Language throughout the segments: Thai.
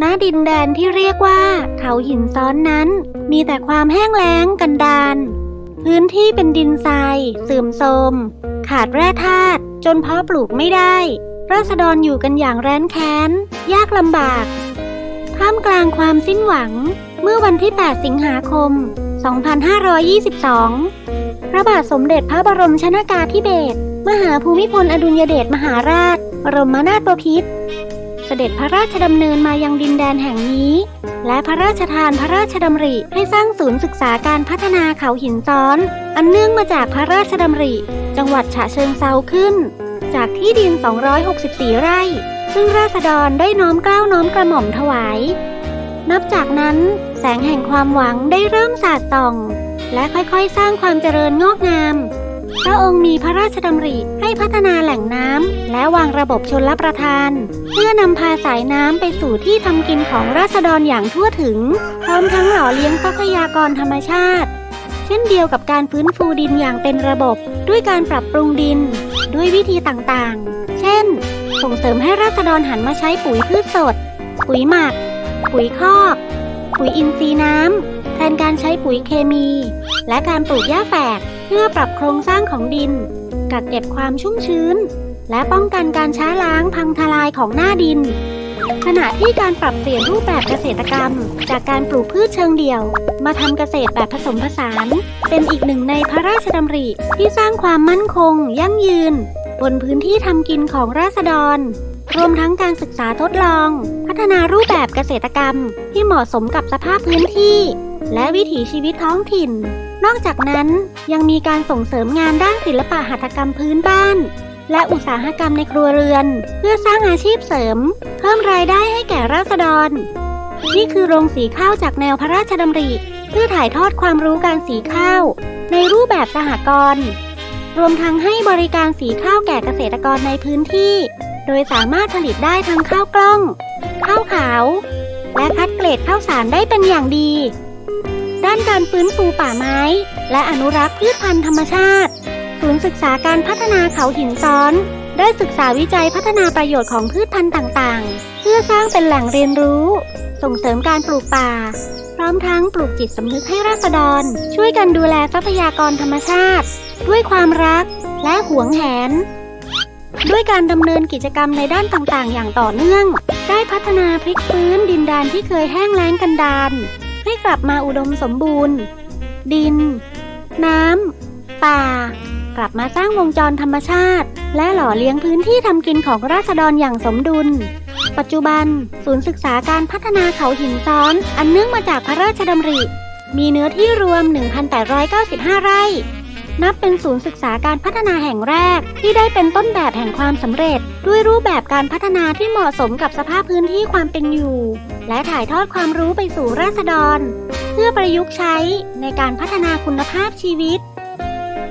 ณดินแดนที่เรียกว่า เขาหินซ้อนนั้น มีแต่ความแห้งแล้งกันดานพื้นที่เป็นดินทรายเสื่อมโทรมขาดแร่ธาตุจนเพาะปลูกไม่ได้ ราษฎรอยู่กันอย่างแร้นแค้น ยากลำบาก ท่ามกลางความสิ้นหวัง เมื่อวันที่ 8 สิงหาคม 2522 พระบาทสมเด็จพระบรมชนากาธิเบศรมหาภูมิพลอดุลยเดชมหาราช บรมนาถบพิตร สด็จพระราชดำเนินมายังดินแดนแห่งนี้ และพระราชทานพระราชดำริให้สร้างศูนย์ศึกษาการพัฒนาเขาหินซ้อน อันเนื่องมาจากพระราชดำริ จังหวัดฉะเชิงเซาขึ้น จากที่ดิน 264 ไร่ ซึ่งราษฎรได้น้อมเกล้าน้อมกระหม่อมถวาย นับจากนั้นแสงแห่งความหวังได้เริ่มสาดส่อง และค่อยๆ สร้างความเจริญงอกงาม พระองค์มีพระราชดำริให้พัฒนาแหล่งน้ำและวางระบบชนรับประทาน เพื่อนำพาสายน้ำไปสู่ที่ทำกินของราษฎรอย่างทั่วถึง พร้อมทั้งหล่อเลี้ยงทรัพยากรธรรมชาติ เช่นเดียวกับการฟื้นฟูดินอย่างเป็นระบบ ด้วยการปรับปรุงดิน ด้วยวิธีต่างๆ เช่น ส่งเสริมให้ราษฎรหันมาใช้ปุ๋ยพืชสด ปุ๋ยหมัก ปุ๋ยคอก ปุ๋ยอินทรีย์น้ำแทนการใช้ปุ๋ยเคมี และการปลูกหญ้าแฝก พื่อปรับโครงสร้างของดิน กักเก็บความชุ่มชื้น และป้องกันการช้าล้างพังทลายของหน้าดิน ขณะที่การปรับเปลี่ยนรูปแบบเกษตรกรรม จากการปลูกพืชเชิงเดี่ยว มาทำเกษตรแบบผสมผสาน เป็นอีกหนึ่งในพระราชดำริที่สร้างความมั่นคง ยั่งยืน บนพื้นที่ทำกินของราษฎรรวมทั้งการศึกษาทดลอง พัฒนารูปแบบเกษตรกรรมที่เหมาะสมกับสภาพพื้นที่ และวิถีชีวิตท้องถิ่น นอกจากนั้นยังมีการส่งเสริมงานด้านศิลปะหัตถกรรมพื้นบ้าน และอุตสาหกรรมในครัวเรือน เพื่อสร้างอาชีพเสริม เพิ่มรายได้ให้แก่ราษฎร นี่คือโรงสีข้าวจากแนวพระราชดำริ เพื่อถ่ายทอดความรู้การสีข้าว ในรูปแบบสหกรณ์รวมทั้งให้บริการสีข้าวแก่เกษตรกรในพื้นที่ โดยสามารถผลิตได้ทั้งข้าวกล้อง ข้าวขาว และคัดเกรดข้าวสารได้เป็นอย่างดี ด้านการฟื้นฟูป่าไม้ และอนุรักษ์พืชพันธุ์ธรรมชาติ ศูนย์ศึกษาการพัฒนาเขาหินซ้อน ได้ศึกษาวิจัยพัฒนาประโยชน์ของพืชพันธุ์ต่างๆ เพื่อสร้างเป็นแหล่งเรียนรู้ ส่งเสริมการปลูกป่า พร้อมทั้งปลูกจิตสำนึกให้ราษฎร ช่วยกันดูแลทรัพยากรธรรมชาติ ด้วยความรักและหวงแหนด้วยการดำเนินกิจกรรมในด้านต่างๆ อย่างต่อเนื่อง ได้พัฒนาพลิกฟื้นดินแดนที่เคยแห้งแล้งกันดาน กลับมาอุดมสมบูรณ์ ดิน น้ำ ป่า กลับมาสร้างวงจรธรรมชาติ และหล่อเลี้ยงพื้นที่ทำกินของราษฎรอย่างสมดุล ปัจจุบัน ศูนย์ศึกษาการพัฒนาเขาหินซ้อน อันเนื่องมาจากพระราชดำริ มีเนื้อที่รวม 1,895 ไร่นับเป็นศูนย์ศึกษาการพัฒนาแห่งแรก ที่ได้เป็นต้นแบบแห่งความสำเร็จ ด้วยรูปแบบการพัฒนาที่เหมาะสมกับสภาพพื้นที่ความเป็นอยู่ และถ่ายทอดความรู้ไปสู่ราษฎร เพื่อประยุกต์ใช้ในการพัฒนาคุณภาพชีวิต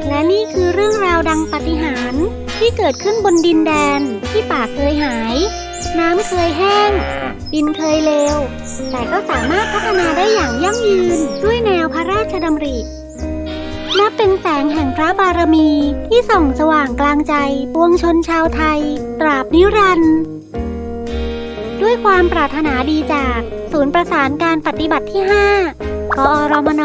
และนี่คือเรื่องราวดังปาฏิหาริย์ที่เกิดขึ้นบนดินแดนที่ป่าเคยหาย น้ำเคยแห้ง ดินเคยเลว แต่ก็สามารถพัฒนาได้อย่างยั่งยืนด้วยแนวพระราชดำรินับเป็นแสงแห่งพระบารมีที่ส่องสว่างกลางใจปวงชนชาวไทย ตราบนิรันดร์ ด้วยความปรารถนาดีจาก ศูนย์ประสานการปฏิบัติที่ 5 กอรมน